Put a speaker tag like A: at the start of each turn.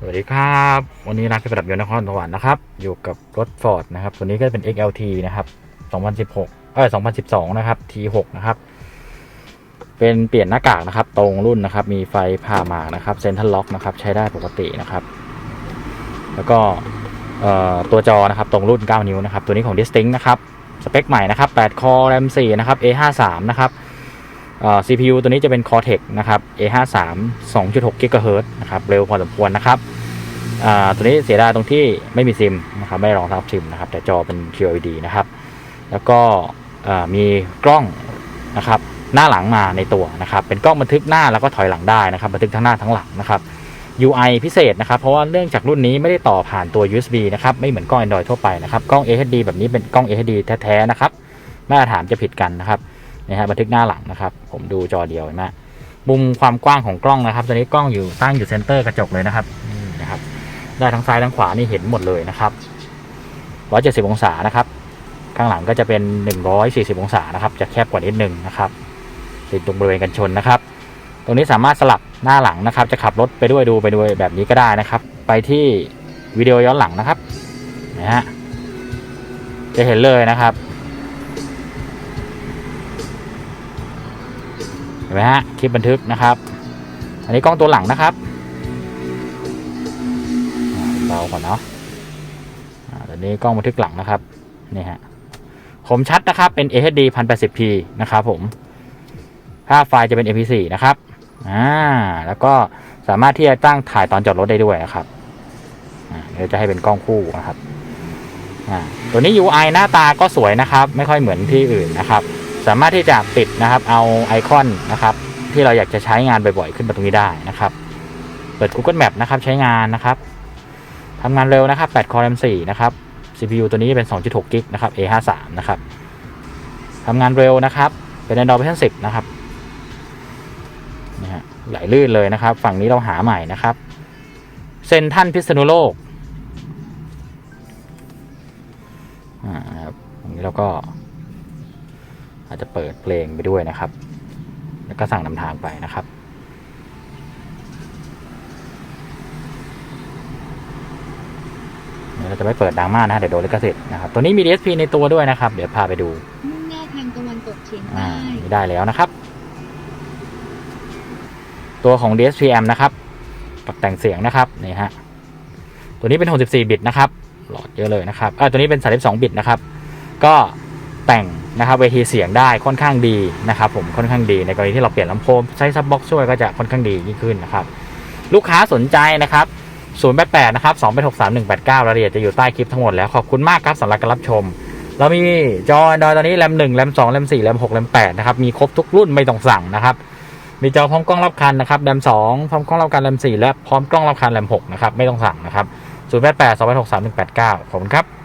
A: สวัสดีครับ วันนี้ร้านเครื่องประดับยนต์นครสวรรค์นะครับ อยู่กับรถ Ford นะครับ ตัวนี้ก็เป็น XLT นะครับ 2016 เอ้ย 2012 นะครับ T6 นะครับ เป็นเปลี่ยนหน้ากากนะครับ ตรงรุ่นนะครับ มีไฟผ่าหมากนะครับเซนทรัลล็อกนะครับ ใช้ได้ปกตินะครับ แล้วก็ตัวจอนะครับตรงรุ่น 9 นิ้วนะครับ ตัวนี้ของ Distinct นะครับ สเปคใหม่นะครับ 8 คอ RAM 4 นะครับ A53 นะครับ CPU ตัวนี้จะเป็น Cortex นะครับ A53 2.6 GHz นะครับ เร็วพอสมควรนะครับตัวนี้เสียดายตรงที่ไม่มีซิมนะครับ ไม่รองรับซิมนะครับ แต่จอเป็น QLED นะครับ แล้วก็มีกล้องนะครับ หน้าหลังมาในตัวนะครับ เป็นกล้องบันทึกหน้าแล้วก็ถอยหลังได้นะครับ บันทึกทั้งหน้าทั้งหลังนะครับ UI พิเศษนะครับ เพราะว่าเนื่องจากรุ่นนี้ไม่ได้ต่อผ่านตัว USB นะครับ ไม่เหมือนกล้อง Android ทั่วไปนะครับ กล้อง AHD แบบนี้เป็นกล้อง AHD แท้ๆนะครับ มาตรฐานจะผิดกันนะครับ นะฮะบันทึกหน้าหลังนะครับ ผมดูจอเดียวเห็นไหมมุมความกว้างของกล้องนะครับตอนนี้กล้องอยู่ตั้งอยู่เซนเตอร์กระจกเลยนะครับนะครับ ได้ทั้งซ้ายทั้งขวานี่เห็นหมดเลยนะครับ170 องศานะครับ ข้างหลังก็จะเป็น 140 องศานะครับ จะแคบกว่านิดนึงนะครับติดตรงบริเวณกันชนนะครับ ตรงนี้สามารถสลับหน้าหลังนะครับ จะขับรถไปด้วยดูไปด้วยแบบนี้ก็ได้นะครับ ไปที่วิดีโอย้อนหลังนะครับนะฮะจะเห็นเลยนะครับ เห็น ไหมฮะคลิปบันทึกนะครับ อันนี้กล้องตัวหลังนะครับเบาก่อนเนาะตอนนี้กล้องบันทึกหลังนะครับนี่ฮะคมชัดนะครับเป็น HD 1080p นะครับผมภาพไฟล์จะเป็น MP4 นะครับอ่าแล้วก็สามารถที่จะตั้งถ่ายตอนจอดรถได้ด้วยนะครับเดี๋ยวจะให้เป็นกล้องคู่นะครับอ่าตัวนี้ UI หน้าตาก็สวยนะครับ ไม่ค่อยเหมือนที่อื่นนะครับ สามารถที่จะปิดนะครับ เอาไอคอนนะครับ ที่เราอยากจะใช้งานบ่อยๆ ขึ้นมาตรงนี้ได้นะครับ เปิด Google Map นะครับ ใช้งานนะครับทำงานเร็วนะครับ8 Core M4 นะครับ CPU ตัวนี้เป็น 2.6 g b นะครับ A53 นะครับทำงานเร็วนะครับ เป็น Android version 10 นะครับนี่ฮะไหลลื่นเลยนะครับ ฝั่งนี้เราหาใหม่นะครับ เซนทันพิษณุโลกอ่าครับตรงนี้เราก็ อาจจะเปิดเพลงไปด้วยนะครับ แล้วก็สั่งนำทางไปนะครับเดี๋ยวเราจะไม่เปิดดังมากนะเดี๋ยวโดนลิขสิทธิ์นะครับ ตัวนี้มี DSP ในตัวด้วยนะครับ เดี๋ยวพาไปดู
B: มุ่งหน้าทางตะวันตกเฉียง
A: อ่า
B: ใต้
A: นี่ได้แล้วนะครับ ตัวของ DSP M นะครับปรับแต่งเสียงนะครับนี่ฮะตัวนี้เป็น 64 บิตนะครับหลอดเยอะเลยนะครับเออตัวนี้เป็น 32 บิตนะครับ ก็ แต่งนะครับเวทีเสียงได้ค่อนข้างดีนะครับผมค่อนข้างดีในกรณีที่เราเปลี่ยนลำโพงใช้ซับบ็อกช่วยก็จะค่อนข้างดียิ่งขึ้นนะครับลูกค้าสนใจนะครับ088นะครับ2863189รายละเอียดจะอยู่ใต้คลิปทั้งหมดแล้วขอบคุณมากครับสำหรับการรับชม เรามีจอ Android ตอนนี้แรม1แรม2แรม4แรม6แรม8นะครับมีครบทุกรุ่นไม่ต้องสั่งนะครับมีจอพร้อมกล้องรอบคันนะครับแรม2พร้อมกล้องรอบคันแรม4และพร้อมกล้องรอบคันแรม6นะครับไม่ต้องสั่งนะครับ088 2863189ขอบคุณครับ